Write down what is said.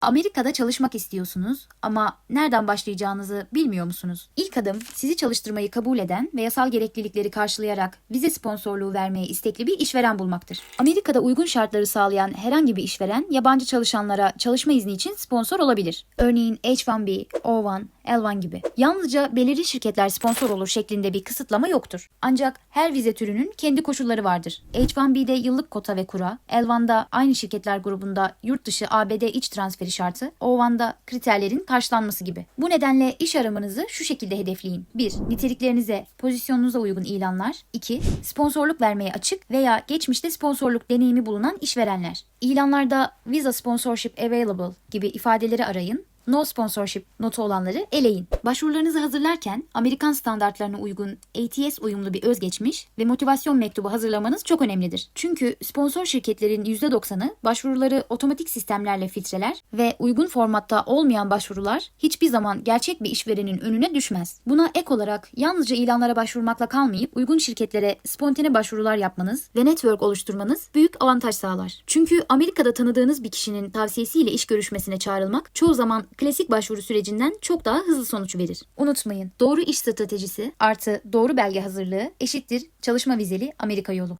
Amerika'da çalışmak istiyorsunuz ama nereden başlayacağınızı bilmiyor musunuz? İlk adım sizi çalıştırmayı kabul eden ve yasal gereklilikleri karşılayarak vize sponsorluğu vermeye istekli bir işveren bulmaktır. Amerika'da uygun şartları sağlayan herhangi bir işveren yabancı çalışanlara çalışma izni için sponsor olabilir. Örneğin H1B, O1, L1 gibi. Yalnızca belirli şirketler sponsor olur şeklinde bir kısıtlama yoktur. Ancak her vize türünün kendi koşulları vardır. H1B'de yıllık kota ve kura, L1'da aynı şirketler grubunda yurt dışı ABD iç transferi şartı, O1'da kriterlerin karşılanması gibi. Bu nedenle iş aramanızı şu şekilde hedefleyin. 1. Niteliklerinize, pozisyonunuza uygun ilanlar. 2. Sponsorluk vermeye açık veya geçmişte sponsorluk deneyimi bulunan işverenler. İlanlarda Visa Sponsorship Available gibi ifadeleri arayın No sponsorship notu olanları eleyin. Başvurularınızı hazırlarken Amerikan standartlarına uygun ATS uyumlu bir özgeçmiş ve motivasyon mektubu hazırlamanız çok önemlidir. Çünkü sponsor şirketlerin %90'ı başvuruları otomatik sistemlerle filtreler ve uygun formatta olmayan başvurular hiçbir zaman gerçek bir işverenin önüne düşmez. Buna ek olarak yalnızca ilanlara başvurmakla kalmayıp uygun şirketlere spontane başvurular yapmanız ve network oluşturmanız büyük avantaj sağlar. Çünkü Amerika'da tanıdığınız bir kişinin tavsiyesiyle iş görüşmesine çağrılmak çoğu zaman klasik başvuru sürecinden çok daha hızlı sonuç verir. Unutmayın, doğru iş stratejisi artı doğru belge hazırlığı eşittir çalışma vizeli Amerika yolu.